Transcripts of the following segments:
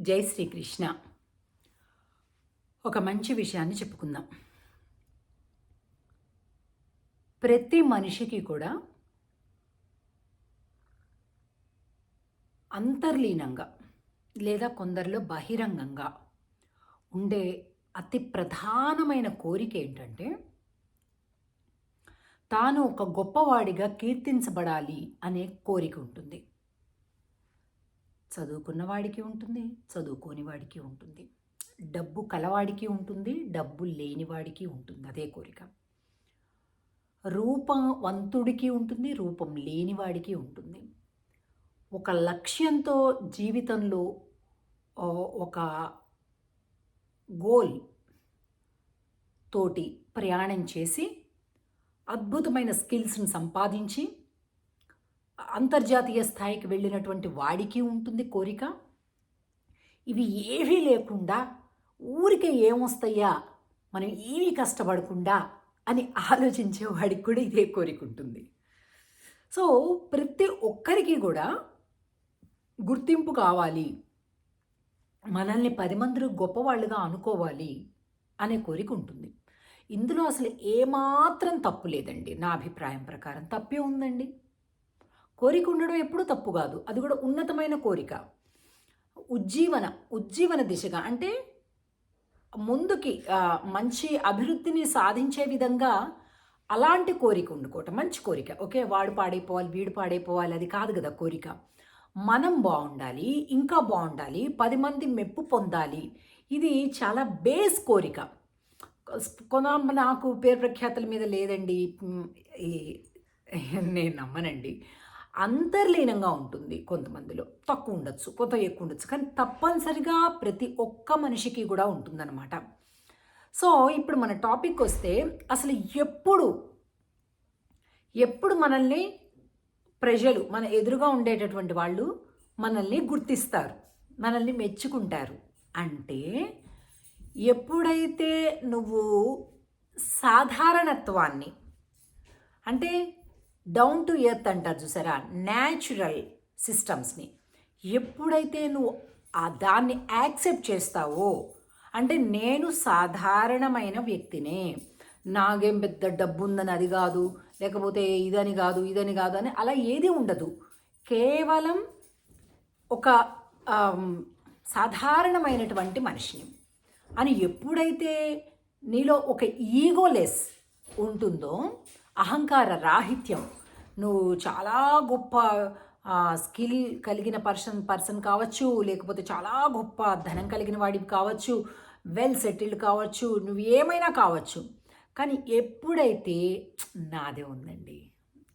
జై శ్రీకృష్ణ. ఒక మంచి విషయాన్ని చెప్పుకుందాం. ప్రతి మనిషికి కూడా అంతర్లీనంగా లేదా కొందరిలో బహిరంగంగా ఉండే అతి ప్రధానమైన కోరిక ఏంటంటే తాను ఒక గొప్పవాడిగా కీర్తించబడాలి అనే కోరిక ఉంటుంది. చదువుకున్న వాడికి ఉంటుంది చదువుకోని వాడికి ఉంటుంది. డబ్బు కలవాడికి ఉంటుంది డబ్బు లేనివాడికి ఉంటుంది. అదే కోరిక. రూపవంతుడికి ఉంటుంది రూపం లేనివాడికి ఉంటుంది. ఒక లక్ష్యంతో జీవితంలో ఒక గోల్ తోటి ప్రయాణం చేసి అద్భుతమైన స్కిల్స్ని సంపాదించి అంతర్జాతీయ స్థాయికి వెళ్ళినటువంటి వాడికి ఉంటుంది కోరిక. ఇవి ఏవీ లేకుండా ఊరికే ఏమొస్తాయా? మనం ఏమీ కష్టపడకుండా అని ఆలోచించే వాడికి కూడా ఇదే కోరిక ఉంటుంది. సో ప్రతి ఒక్కరికి కూడా గుర్తింపు కావాలి. మనల్ని పది మంది గొప్పవాళ్ళుగా అనుకోవాలి అనే కోరిక ఉంటుంది. ఇందులో అసలు ఏమాత్రం తప్పు లేదండి. నా అభిప్రాయం ప్రకారం తప్పే ఉందండి. కోరిక ఉండడం ఎప్పుడూ తప్పు కాదు. అది కూడా ఉన్నతమైన కోరిక. ఉజ్జీవన ఉజ్జీవన దిశగా అంటే ముందుకి మంచి అభివృద్ధిని సాధించే విధంగా అలాంటి కోరిక ఉండుకోవటం మంచి కోరిక. ఓకే వాడు పాడైపోవాలి వీడు పాడైపోవాలి అది కాదు కదా కోరిక. మనం బాగుండాలి ఇంకా బాగుండాలి పది మంది మెప్పు పొందాలి. ఇది చాలా బేస్ కోరిక. కొన నాకు పేరు ప్రఖ్యాతల మీద లేదండి. ఈ నేను నమ్మనండి. అంతర్లీనంగా ఉంటుంది కొంతమందిలో. తక్కువ ఉండొచ్చు కొంత ఎక్కువ ఉండొచ్చు. కానీ తప్పనిసరిగా ప్రతి ఒక్క మనిషికి కూడా ఉంటుందన్నమాట. సో ఇప్పుడు మన టాపిక్ వస్తే అసలు ఎప్పుడు ఎప్పుడు మనల్ని ప్రజలు మన ఎదురుగా ఉండేటటువంటి వాళ్ళు మనల్ని గుర్తిస్తారు మనల్ని మెచ్చుకుంటారు. అంటే ఎప్పుడైతే నువ్వు సాధారణత్వాన్ని అంటే డౌన్ టు ఎర్త్ అంటారు చూసారా? న్యాచురల్ సిస్టమ్స్ని. ఎప్పుడైతే నువ్వు ఆ దాన్ని యాక్సెప్ట్ చేస్తావో అంటే నేను సాధారణమైన వ్యక్తినే నాకేం పెద్ద డబ్బు ఉందని అది కాదు లేకపోతే ఇదని కాదు ఇదని కాదు అని అలా ఏది ఉండదు. కేవలం ఒక సాధారణమైనటువంటి మనిషిని. అని ఎప్పుడైతే నీలో ఒక ఈగోలెస్ ఉంటుందో అహంకార రాహిత్యం. నువ్వు చాలా గొప్ప స్కిల్ కలిగిన పర్సన్ పర్సన్ కావచ్చు లేకపోతే చాలా గొప్ప ధనం కలిగిన వాడివి కావచ్చు వెల్ సెటిల్డ్ కావచ్చు నువ్వు ఏమైనా కావచ్చు. కానీ ఎప్పుడైతే నాదే ఉందండి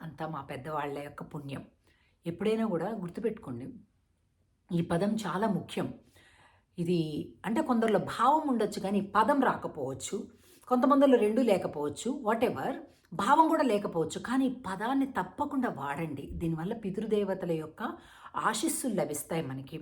అంతా మా పెద్దవాళ్ళ యొక్క పుణ్యం. ఎప్పుడైనా కూడా గుర్తుపెట్టుకోండి ఈ పదం చాలా ముఖ్యం. ఇది అంటే కొందరిలో భావం ఉండొచ్చు కానీ పదం రాకపోవచ్చు. కొంతమందిలో రెండు లేకపోవచ్చు. వాట్ ఎవర్ భావం కూడా లేకపోవచ్చు కానీ పదాన్ని తప్పకుండా వాడండి. దీనివల్ల పితృదేవతల యొక్క ఆశీస్సులు లభిస్తాయి మనకి.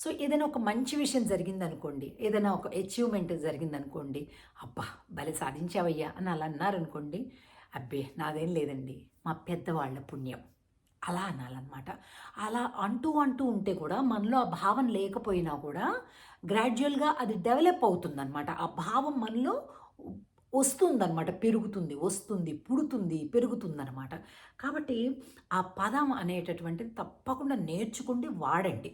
సో ఏదైనా ఒక మంచి విషయం జరిగిందనుకోండి ఏదైనా ఒక అచీవ్మెంట్ జరిగిందనుకోండి అబ్బా భలే సాధించావయ్యా అని అలా అన్నారనుకోండి అబ్బే నాదేం లేదండి మా పెద్దవాళ్ళ పుణ్యం. అలా అనాలన్నమాట. అలా అంటూ అంటూ ఉంటే కూడా మనలో ఆ భావం లేకపోయినా కూడా గ్రాడ్యువల్గా అది డెవలప్ అవుతుందన్నమాట. ఆ భావం మనలో వస్తుందన్నమాట పెరుగుతుంది వస్తుంది పుడుతుంది పెరుగుతుందన్నమాట. కాబట్టి ఆ పదం అనేటటువంటిది తప్పకుండా నేర్చుకోండి వాడండి.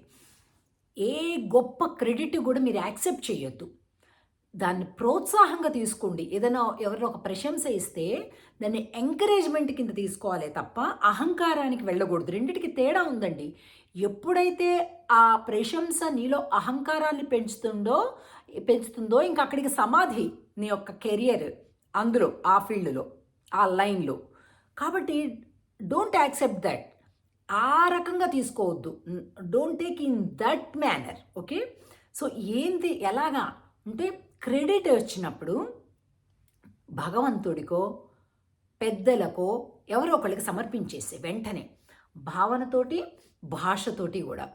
ఏ గొప్ప క్రెడిట్ కూడా మీరు యాక్సెప్ట్ చేయొద్దు. దాన్ని ప్రోత్సాహంగా తీసుకోండి. ఏదైనా ఎవరైనా ఒక ప్రశంస ఇస్తే దాన్ని ఎంకరేజ్మెంట్ కింద తీసుకోవాలి తప్ప అహంకారానికి వెళ్ళకూడదు. రెండింటికి తేడా ఉందండి. ఎప్పుడైతే ఆ ప్రశంస నీలో అహంకారాన్ని పెంచుతుందో పెంచుతుందో ఇంకా అక్కడికి సమాధి. నీ యొక్క కెరియర్ అందులో ఆ ఫీల్డ్లో ఆ లైన్లో. కాబట్టి డోంట్ యాక్సెప్ట్ దట్ ఆ రకంగా తీసుకోవద్దు. Don't take in that manner okay so ఏంటి ఎలాగా? అంటే క్రెడిట్ వచ్చినప్పుడు భగవంతుడికో పెద్దలకో ఎవరో ఒకళ్ళకి సమర్పించేసి వెంటనే భావనతోటి భాషతోటి కూడా.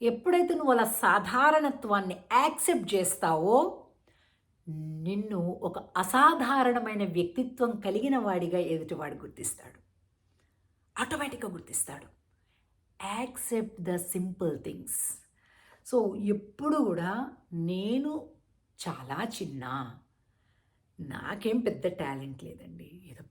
ఎప్పుడైతే నువ్వు అలా సాధారణత్వాన్ని యాక్సెప్ట్ చేస్తావో నిన్ను ఒక అసాధారణమైన వ్యక్తిత్వం కలిగిన వాడిగా ఎదుటివాడు గుర్తిస్తాడు. ఆటోమేటిక్గా గుర్తిస్తాడు. Accept the simple things. So ఎప్పుడు కూడా నేను చాలా చిన్న నాకేం పెద్ద టాలెంట్ లేదండి. ఏదో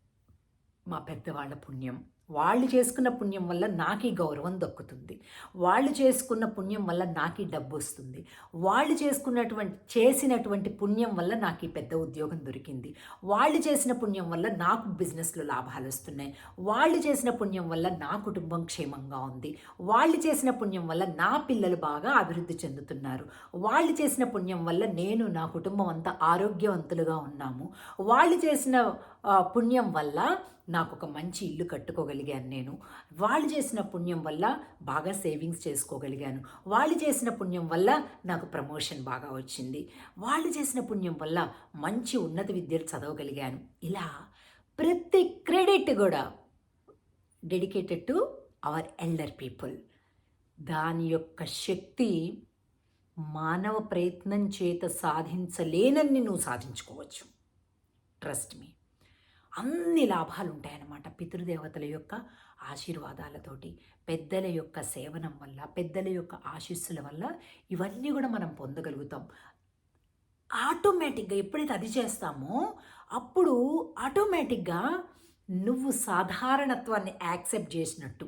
మా పెద్దవాళ్ళ పుణ్యం. వాళ్ళు చేసుకున్న పుణ్యం వల్ల నాకు ఈ గౌరవం దక్కుతుంది. వాళ్ళు చేసుకున్న పుణ్యం వల్ల నాకు ఈ డబ్బు వస్తుంది వాళ్ళు చేసుకున్నటువంటి చేసినటువంటి పుణ్యం వల్ల నాకు ఈ పెద్ద ఉద్యోగం దొరికింది. వాళ్ళు చేసిన పుణ్యం వల్ల నాకు బిజినెస్లో లాభాలు వస్తున్నాయి వాళ్ళు చేసిన పుణ్యం వల్ల నా కుటుంబం క్షేమంగా ఉంది. వాళ్ళు చేసిన పుణ్యం వల్ల నా పిల్లలు బాగా అభివృద్ధి చెందుతున్నారు. వాళ్ళు చేసిన పుణ్యం వల్ల నేను నా కుటుంబం అంతా ఆరోగ్యవంతులుగా ఉన్నాము. వాళ్ళు చేసిన పుణ్యం వల్ల నాకు ఒక మంచి ఇల్లు కట్టుకోగలిగాను నేను. వాళ్ళు చేసిన పుణ్యం వల్ల బాగా సేవింగ్స్ చేసుకోగలిగాను. వాళ్ళు చేసిన పుణ్యం వల్ల నాకు ప్రమోషన్ బాగా వచ్చింది. వాళ్ళు చేసిన పుణ్యం వల్ల మంచి ఉన్నత విద్యలు చదవగలిగాను. ఇలా ప్రతి క్రెడిట్ కూడా dedicated to our elder people. దాని యొక్క శక్తి మానవ ప్రయత్నం చేత సాధించలేనన్ని నువ్వు సాధించుకోవచ్చు. ట్రస్ట్ మీ అన్ని లాభాలు ఉంటాయన్నమాట పితృదేవతల యొక్క ఆశీర్వాదాలతోటి పెద్దల యొక్క సేవనం వల్ల పెద్దల యొక్క ఆశీస్సుల వల్ల ఇవన్నీ కూడా మనం పొందగలుగుతాం. ఆటోమేటిక్గా ఎప్పుడైతే అది చేస్తామో అప్పుడు ఆటోమేటిక్గా నువ్వు సాధారణత్వాన్ని యాక్సెప్ట్ చేసినట్టు.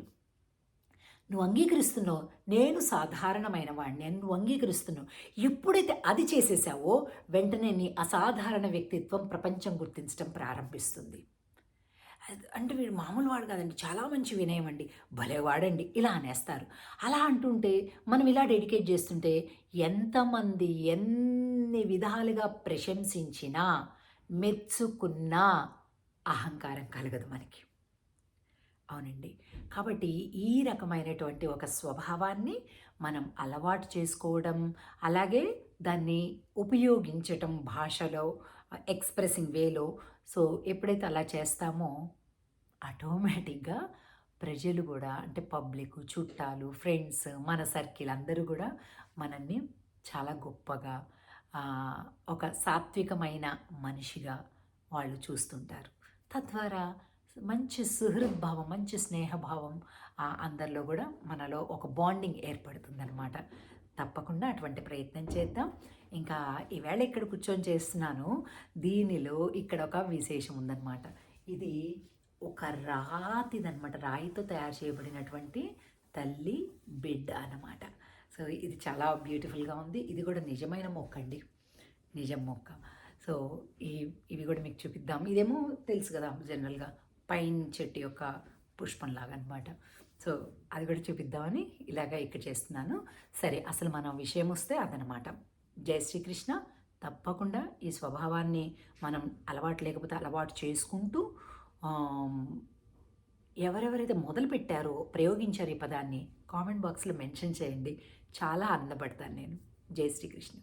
నువ్వు అంగీకరిస్తున్నావు. నేను సాధారణమైన వాడిని. అని నువ్వు అంగీకరిస్తున్నావు. ఎప్పుడైతే అది చేసేసావో వెంటనే నీ అసాధారణ వ్యక్తిత్వం ప్రపంచం గుర్తించడం ప్రారంభిస్తుంది. అంటే వీడు మామూలు వాడు కాదండి. చాలా మంచి వినయం అండి. భలేవాడండి ఇలా అనేస్తారు. అలా అంటుంటే మనం ఇలా డెడికేట్ చేస్తుంటే ఎంతమంది ఎన్ని విధాలుగా ప్రశంసించినా మెచ్చుకున్నా అహంకారం కలగదు మనకి. అవునండి. కాబట్టి ఈ రకమైనటువంటి ఒక స్వభావాన్ని మనం అలవాటు చేసుకోవడం అలాగే దాన్ని ఉపయోగించటం భాషలో ఎక్స్ప్రెసింగ్ వేలో. సో ఎప్పుడైతే అలా చేస్తామో ఆటోమేటిక్గా ప్రజలు కూడా అంటే పబ్లిక్ చుట్టాలు ఫ్రెండ్స్ మన సర్కిల్ అందరూ కూడా మనల్ని చాలా గొప్పగా ఒక సాత్వికమైన మనిషిగా వాళ్ళు చూస్తుంటారు. తద్వారా మంచి సుహృద్భావం మంచి స్నేహభావం అందరిలో కూడా మనలో ఒక బాండింగ్ ఏర్పడుతుందనమాట తప్పకుండా అటువంటి ప్రయత్నం చేద్దాం. ఇంకా ఈవేళ ఇక్కడ కూర్చొని చేస్తున్నాను. దీనిలో ఇక్కడ ఒక విశేషం ఉందన్నమాట. ఇది ఒక రాతిదనమాట రాయితో తయారు చేయబడినటువంటి తల్లి బిడ్డ అన్నమాట. సో ఇది చాలా బ్యూటిఫుల్గా ఉంది. ఇది కూడా నిజమైన మొక్క అండి. నిజం మొక్క. సో ఈ ఇవి కూడా మీకు చూపిద్దాం. ఇదేమో తెలుసు కదా జనరల్గా పైన్ చెట్టు యొక్క పుష్పంలాగా అనమాట సో అది కూడా చూపిద్దామని ఇలాగా ఇక్కడ చేస్తున్నాను. సరే అసలు మనం విషయం వస్తే అదనమాట. జై శ్రీకృష్ణ. తప్పకుండా ఈ స్వభావాన్ని మనం అలవాటు లేకపోతే అలవాటు చేసుకుంటూ ఎవరెవరైతే మొదలు పెట్టారో ప్రయోగించారు ఈ పదాన్ని కామెంట్ బాక్స్లో మెన్షన్ చేయండి. చాలా ఆనందపడతాను నేను. జై శ్రీకృష్ణ.